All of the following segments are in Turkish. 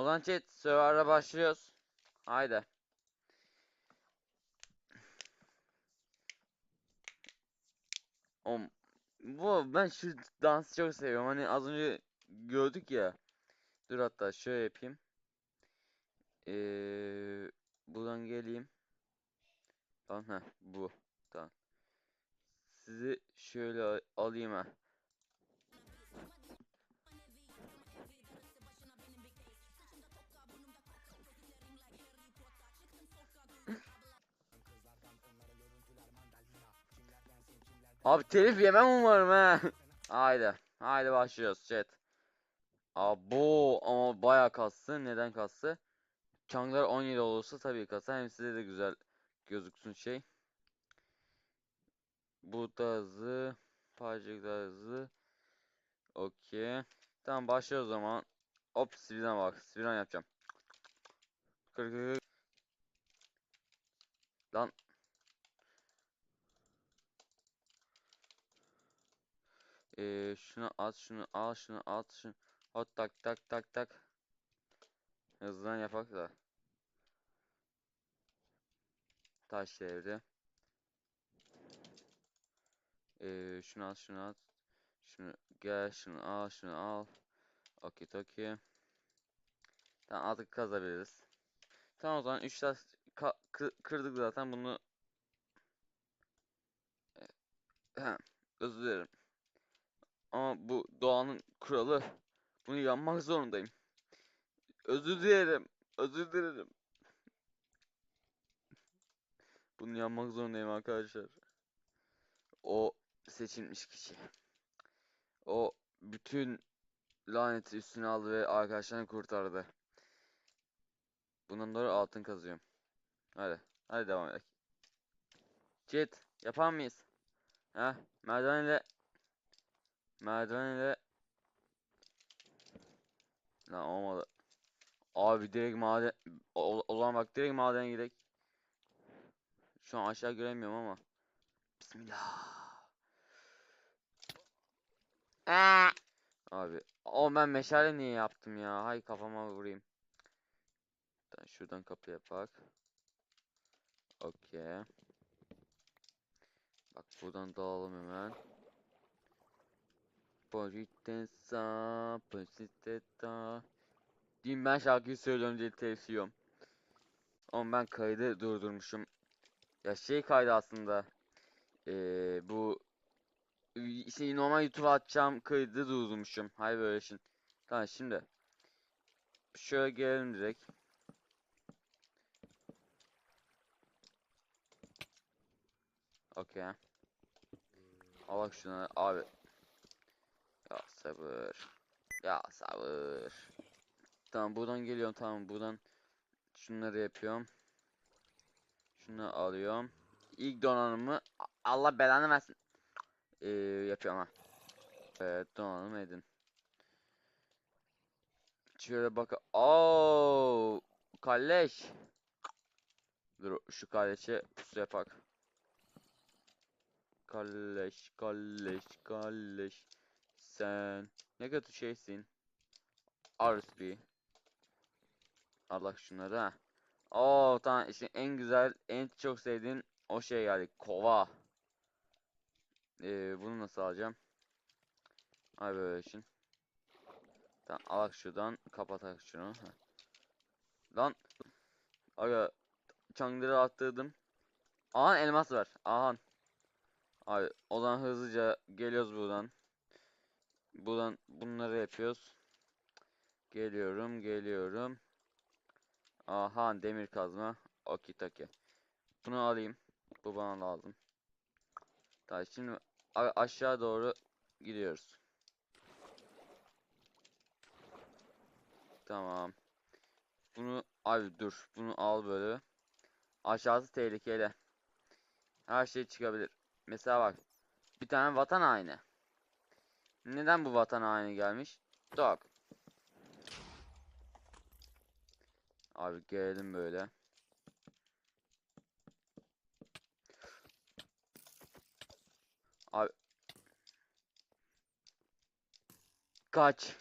O zaman chat server'a başlıyoruz. Haydi. Om bu ben şu dansı çok seviyorum. Hani az önce gördük ya. Dur hatta şöyle yapayım. Ee, buradan geleyim. Tamam ha bu. Tamam. Sizi şöyle al- alayım ha. Abi telif yemem umarım ha. Haydi. Haydi başlıyoruz chat. Abo ama bayağı kastı. Neden kastı? Çanglar 17 olursa tabii kasar. Hem size de güzel gözüksün şey. Bu da hızlı. Parçacık da. Okey. Tamam başlıyoruz o zaman. Hop speedrun bak. Speedrun yapacağım. Kır kır. Lan. Ee, şunu at, şunu al, şunu at, şunu. Hot tak tak tak tak. Hızlıdan yapak da. Taş devri. Ee, şunu al, şunu at. Şunu gel, şunu al, şunu al. Okey, okey. Tamam artık kazabiliriz. Tamam o zaman 3 taş kırdık zaten bunu. Ee, Özür dilerim. Ama bu doğanın kuralı. Bunu yanmak zorundayım. Özür dilerim. Özür dilerim. Bunu yanmak zorundayım arkadaşlar. O seçilmiş kişi. O bütün laneti üstüne aldı ve arkadaşlarını kurtardı. Bundan dolayı altın kazıyorum. Hadi. Hadi devam edelim. Jet yapar mıyız? Ha? Merdiven ile Merdiven ile Lan olmadı. Abi direkt maden o, o zaman bak direkt madene gidelim. Şu an aşağı göremiyorum ama. Bismillah. Aa! Abi o ben meşale niye yaptım ya? Hay kafama vurayım. Şuradan kapı yapak. Okey. Bak buradan dalalım hemen. Politesa, politesa. Diyeyim ben şarkıyı söylüyorum diye tevsiyorum. Ama ben kaydı durdurmuşum. Ya şey kaydı aslında. Ee, bu şey normal YouTube'a atacağım kaydı durdurmuşum. Hay böyle şimdi. Tamam şimdi. Şöyle gelelim direkt. Okey. Al bak şuna abi. Ya sabır. Ya sabır. Tamam buradan geliyorum tamam buradan şunları yapıyorum. Şunu alıyorum. İlk donanımı Allah belanı versin. Ee, yapıyorum ha. Evet donanım edin. Şöyle bak. Oo, kalleş. Dur şu kalleşe pusu yapak. Kalleş, kalleş, kalleş. Sen ne kötü şeysin. Arsby. Allah şunları ha. Oo tamam işte en güzel, en çok sevdiğin o şey geldi. Kova. Ee, bunu nasıl alacağım? Ay böyle için. Tamam alak şuradan kapatak şunu. Heh. Lan. Aga çangları attırdım. Ahan elmas var. Ahan. Abi o zaman hızlıca geliyoruz buradan. Buradan bunları yapıyoruz. Geliyorum, geliyorum. Aha demir kazma. Okey. Bunu alayım. Bu bana lazım. Tamam şimdi aşağı doğru gidiyoruz. Tamam. Bunu abi dur. Bunu al böyle. Aşağısı tehlikeli. Her şey çıkabilir. Mesela bak. Bir tane vatan haini. Neden bu vatan haini gelmiş? Dog. Abi gelelim böyle. Abi. Kaç.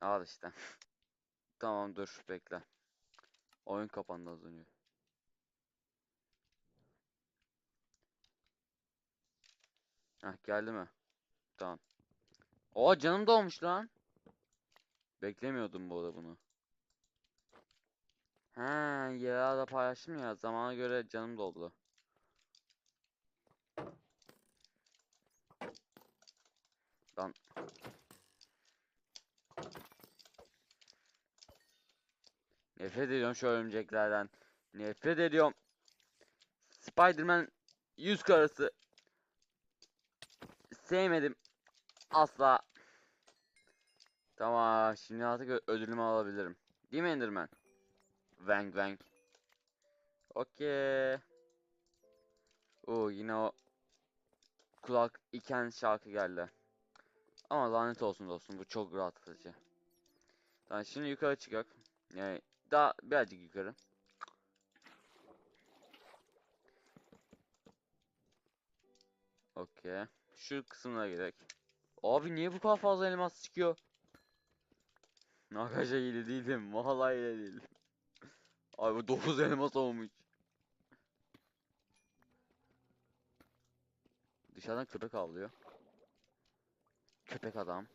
Al işte. tamam dur bekle. Oyun kapandı az önce. Heh geldi mi? Tamam. Oha canım dolmuş lan. Beklemiyordum bu arada bunu. He ya da paylaştım ya zamana göre canım doldu. Lan. Nefret ediyorum şu örümceklerden. Nefret ediyorum. Spider-Man yüz karası. Sevmedim. Asla. Tamam şimdi artık ödülümü alabilirim. Değil mi Enderman? Vang vang. Okey. Oo yine o kulak iken şarkı geldi. Ama lanet olsun dostum bu çok rahatlatıcı. Tamam şimdi yukarı çıkak. Yani daha birazcık yukarı. Okey. Şu kısımlara gerek. Abi niye bu kadar fazla elmas çıkıyor? Arkadaşlar iyi değilim. Vallahi iyi değilim. Abi 9 elmas olmuş. Dışarıdan köpek avlıyor. Köpek adam.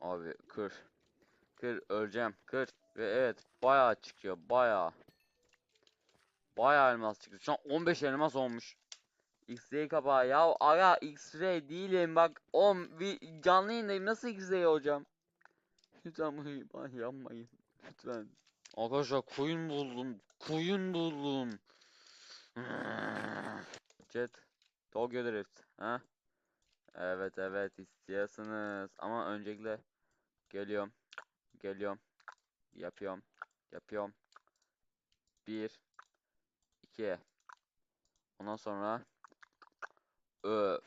Abi kır. Kır öleceğim. Kır. Ve evet bayağı çıkıyor. Bayağı. Bayağı elmas çıktı. Şu an 15 elmas olmuş. X-ray kapağı. Ya aga X-ray değilim bak. 10 bir canlı yayındayım. Nasıl X-ray hocam? Lütfen bunu yapmayın. Lütfen. Arkadaşlar koyun buldum. Koyun buldum. Chat. Tokyo Drift. Ha? Evet evet istiyorsunuz. Ama öncelikle geliyorum. Geliyorum. Yapıyorum. Yapıyorum. Bir. İki. Ondan sonra öf.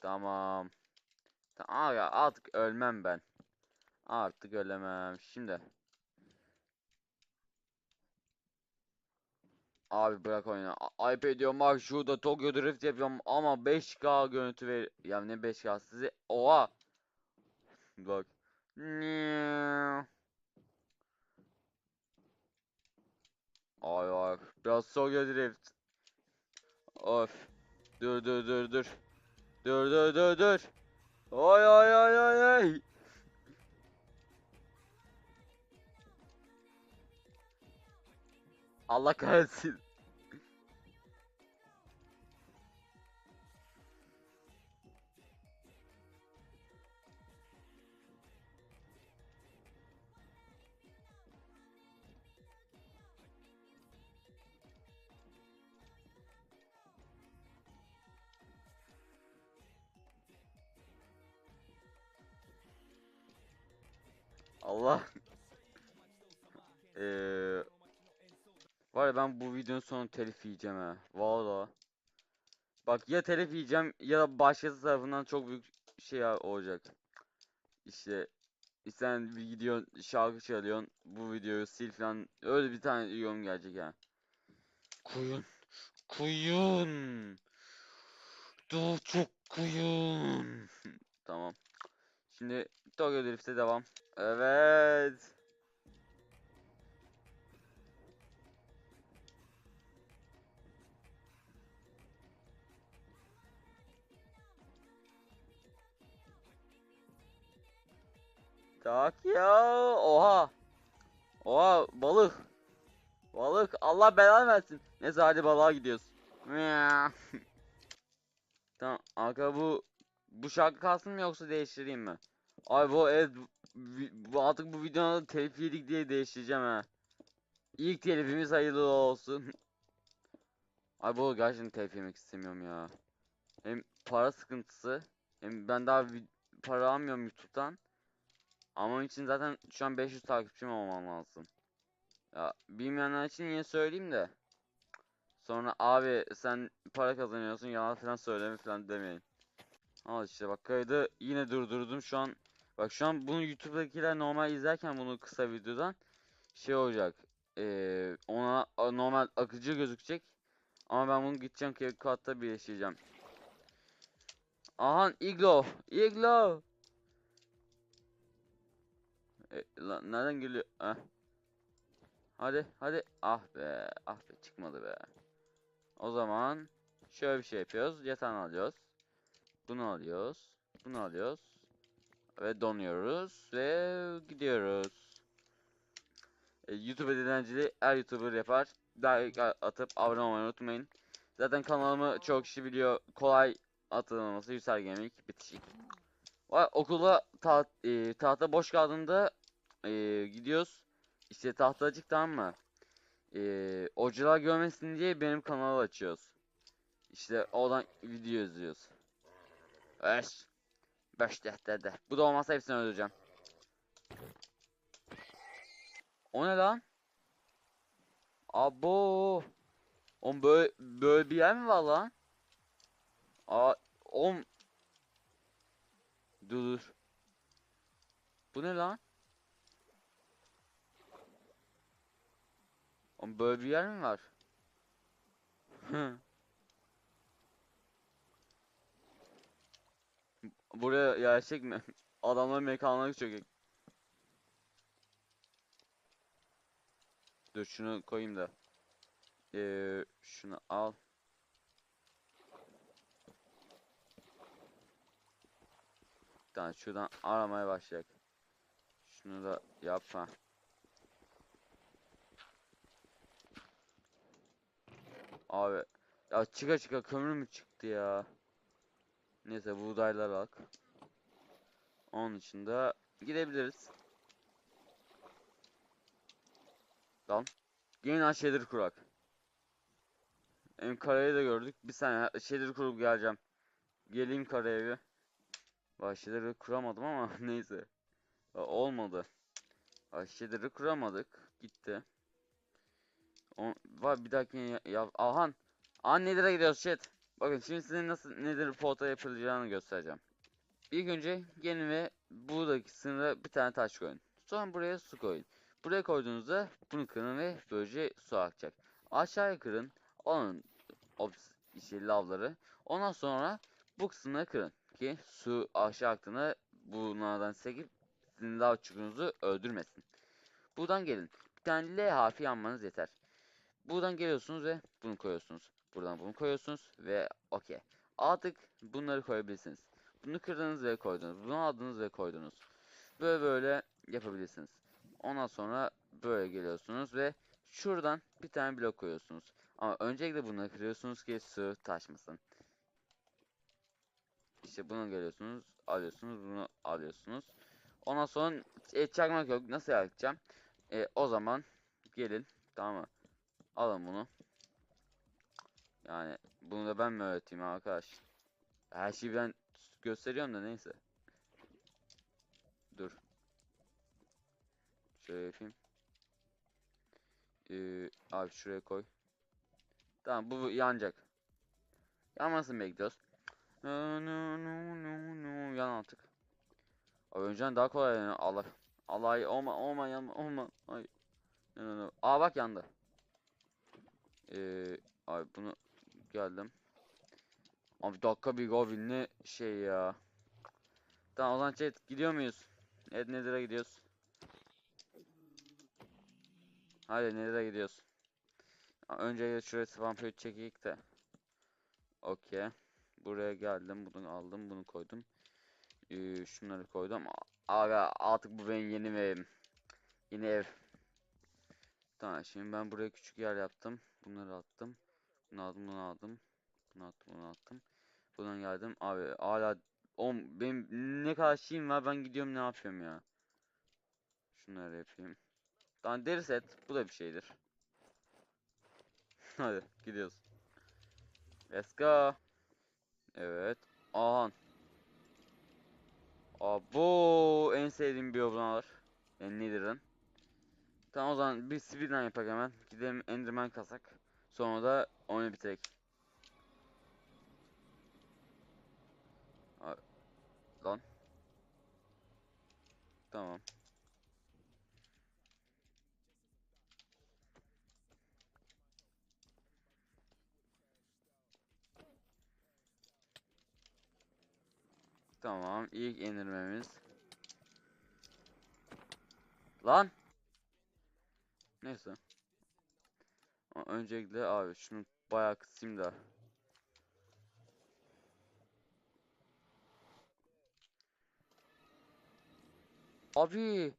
Tamam. Tamam ya artık ölmem ben. Artık ölemem. Şimdi. Abi bırak oyunu. Ayıp ediyorum bak şurada Tokyo Drift yapıyorum ama 5K görüntü ver. Ya ne 5K sizi. Oha. Bak. Ay bak. Biraz Tokyo Drift. Of. Dur dur dur dur. Dur dur dur dur. Ay ay ay ay ay. Allah kahretsin. Eee var ya ben bu videonun sonu telif yiyeceğim ha. Valla. Bak ya telif yiyeceğim ya da başkası tarafından çok büyük şey olacak. İşte sen bir gidiyorsun şarkı çalıyorsun bu videoyu sil falan öyle bir tane yorum gelecek ha. Koyun. Koyun. Daha çok koyun. Tamam. Şimdi Tokyo Drift'e devam. Evet. Tak ya. Oha. Oha balık. Balık. Allah belanı versin. Neyse hadi balığa gidiyoruz. Tamam arka bu bu şarkı kalsın mı yoksa değiştireyim mi? Ay bu evet bu, artık bu videonun telif yedik diye değiştireceğim ha. İlk telifimiz hayırlı olsun. Ay bu gerçekten telif yemek istemiyorum ya. Hem para sıkıntısı hem ben daha para almıyorum YouTube'dan. Ama onun için zaten şu an 500 takipçim olmam lazım. Ya bilmeyenler için yine söyleyeyim de. Sonra abi sen para kazanıyorsun yalan falan söyleme falan demeyin. Al işte bak kaydı yine durdurdum şu an. Bak şu an bunu YouTube'dakiler normal izlerken bunu kısa videodan şey olacak. Eee ona normal akıcı gözükecek. Ama ben bunu gideceğim ki katta birleşeceğim. Aha iglo. Iglo. E, lan nereden geliyor? Heh. Hadi hadi. Ah be. Ah be çıkmadı be. O zaman şöyle bir şey yapıyoruz. Yatağını alıyoruz. Bunu alıyoruz. Bunu alıyoruz. Ve donuyoruz ve gidiyoruz. E, YouTube dilenciliği her YouTuber yapar. Like atıp abone olmayı unutmayın. Zaten kanalımı çok kişi biliyor. Kolay atılması Yüksel Gaming bitişik. Okula taht, e, tahta boş kaldığında e, gidiyoruz. İşte tahtacık tamam mı? E, hocalar görmesin diye benim kanalı açıyoruz. İşte oradan video izliyoruz. Eş. Beş defterde. Bu da olmazsa hepsini öldüreceğim. O ne lan? Abo. Oğlum böyle, böyle bir yer mi var lan? Aa, oğlum. Dur dur. Bu ne lan? Oğlum böyle bir yer mi var? Buraya gerçek mi? Adamların mekanları çökek. Dur şunu koyayım da. Ee, şunu al. Tamam şuradan aramaya başlayalım. Şunu da yap Abi ya çıka çıka kömür mü çıktı ya? Neyse buğdaylar bak. Onun dışında gidebiliriz. Lan. Yine şeyleri kurak. Hem karayı da gördük. Bir saniye şeyleri kurup geleceğim. Geleyim karaya bir. Bak kuramadım ama neyse. Olmadı. Bak kuramadık. Gitti. O, var bir dahaki ya, ya Ahan. Ahan nedir'e gidiyoruz chat. Bakın şimdi size nasıl nedir foto yapılacağını göstereceğim. İlk önce gelin ve buradaki sınıra bir tane taş koyun. Sonra buraya su koyun. Buraya koyduğunuzda bunu kırın ve böylece su akacak. Aşağıya kırın. Onun ops şey lavları. Ondan sonra bu kısımları kırın ki su aşağı aktığında bunlardan sekip sizin lav çukurunuzu öldürmesin. Buradan gelin. Bir tane L harfi yanmanız yeter. Buradan geliyorsunuz ve bunu koyuyorsunuz. Buradan bunu koyuyorsunuz ve okey. Artık bunları koyabilirsiniz. Bunu kırdınız ve koydunuz. Bunu aldınız ve koydunuz. Böyle böyle yapabilirsiniz. Ondan sonra böyle geliyorsunuz ve şuradan bir tane blok koyuyorsunuz. Ama öncelikle bunları kırıyorsunuz ki su taşmasın. İşte bunu geliyorsunuz, alıyorsunuz, bunu alıyorsunuz. Ondan sonra e, çakmak yok. Nasıl yakacağım? E, o zaman gelin, tamam mı? Alın bunu. Yani bunu da ben mi öğreteyim arkadaş? Her şeyi ben gösteriyorum da neyse. Dur. Şöyle yapayım. Ee, abi şuraya koy. Tamam bu yanacak. Yanmasını bekliyoruz. Yan artık. Abi önceden daha kolay yani. Allah. Allah olma olma yanma olma. Ay. No, no, no. Aa bak yandı. Ee, abi bunu geldim. Abi dakika bir goblin ne şey ya. Tamam o zaman chat gidiyor muyuz? Evet Nether'a gidiyoruz. Hadi Nether'a gidiyoruz. Önce şuraya spam point çekeyim de. Okey. Buraya geldim. Bunu aldım. Bunu koydum. Ee, şunları koydum. Abi artık bu benim yeni evim. Yeni ev. Tamam şimdi ben buraya küçük yer yaptım. Bunları attım. Bunu aldım bunu aldım. Bunu attım bunu attım. Buradan geldim. Abi hala on benim ne kadar şeyim var ben gidiyorum ne yapıyorum ya. Şunları yapayım. Tamam deri set bu da bir şeydir. Hadi gidiyoruz. Let's go. Evet. Ahan. Abo en sevdiğim biyomlar. Yani Nether'ın. Tamam o zaman bir speedrun yapak hemen. Gidelim Enderman kasak. Sonra da oyunu bitirek. Lan. Tamam. Tamam ilk indirmemiz. Lan. Neyse. Öncelikle abi şunu bayağı kısayım da. Abi.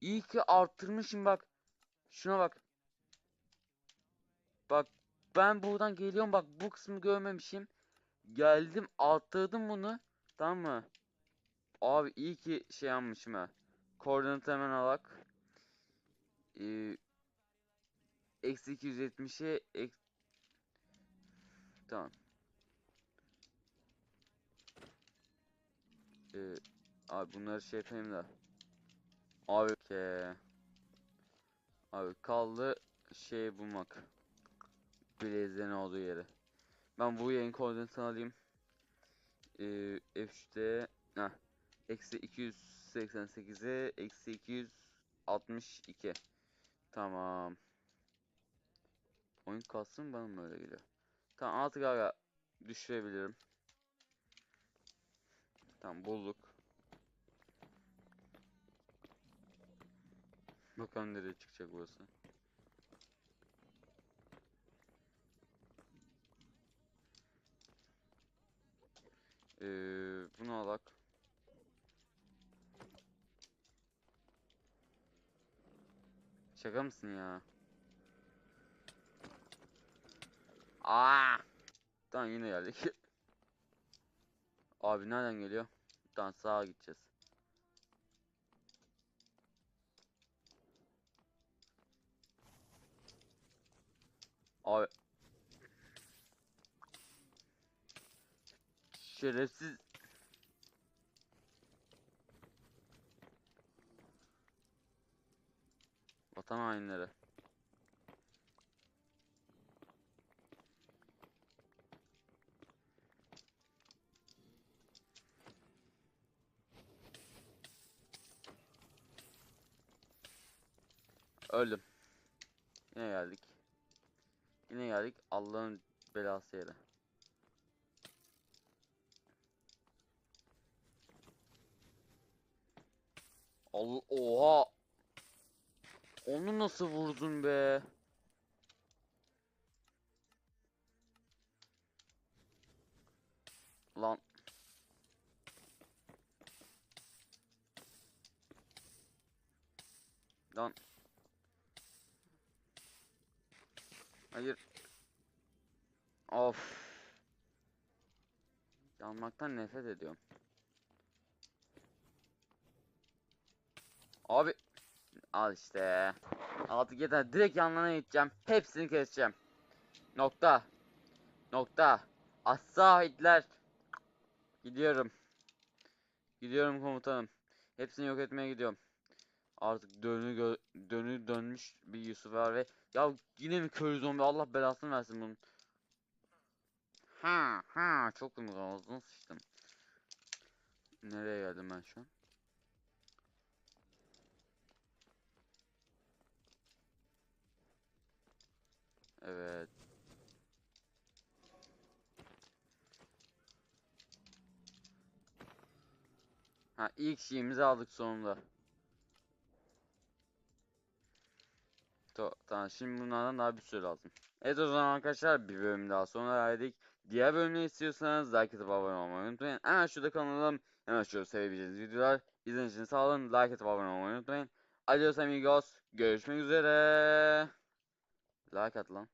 İyi ki arttırmışım bak. Şuna bak. Bak ben buradan geliyorum bak bu kısmı görmemişim. Geldim arttırdım bunu. Tamam mı? Abi iyi ki şey yapmışım ha. Koordinatı hemen alak. Eksi 270'e ek... Tamam. Ee, abi bunları şey yapayım da. Abi ke. Abi kaldı şey bulmak. Blaze'lerin olduğu yeri. Ben bu yayın koordinatını alayım. Ee, F3'te heh, eksi 288'e eksi 262. Tamam. Oyun kalsın bana mı öyle geliyor? Tamam artık aga düşürebilirim. Tamam bulduk. Bakalım nereye çıkacak burası. Ee, bunu alak. Şaka mısın ya? Aa! Tamam yine geldik. Abi nereden geliyor? Tamam sağa gideceğiz. Abi şerefsiz Vatan hainleri. Öldüm. Yine geldik. Yine geldik Allah'ın belası yere. Allah oha. Onu nasıl vurdun be? Lan. Lan. Hayır. Of. Yanmaktan nefret ediyorum. Abi. Al işte. Artık yeter. Direkt yanlarına gideceğim. Hepsini keseceğim. Nokta. Nokta. Asla Hitler. Gidiyorum. Gidiyorum komutanım. Hepsini yok etmeye gidiyorum. Artık dönü dönü dönmüş bir Yusuf var ve ya yine mi köylü zombi Allah belasını versin bunun. Ha ha çok mu ağzına sıçtım. Nereye geldim ben şu an? Evet. Ha ilk şeyimizi aldık sonunda. Tamam şimdi bunlardan daha bir sürü lazım. Evet o zaman arkadaşlar bir bölüm daha sonra verdik. Diğer bölümleri istiyorsanız like atıp abone olmayı unutmayın. Hemen şurada kanalım. Hemen şurada sevebileceğiniz videolar. İzlediğiniz için sağ olun. Like atıp abone olmayı unutmayın. Adios amigos. Görüşmek üzere. Like at lan.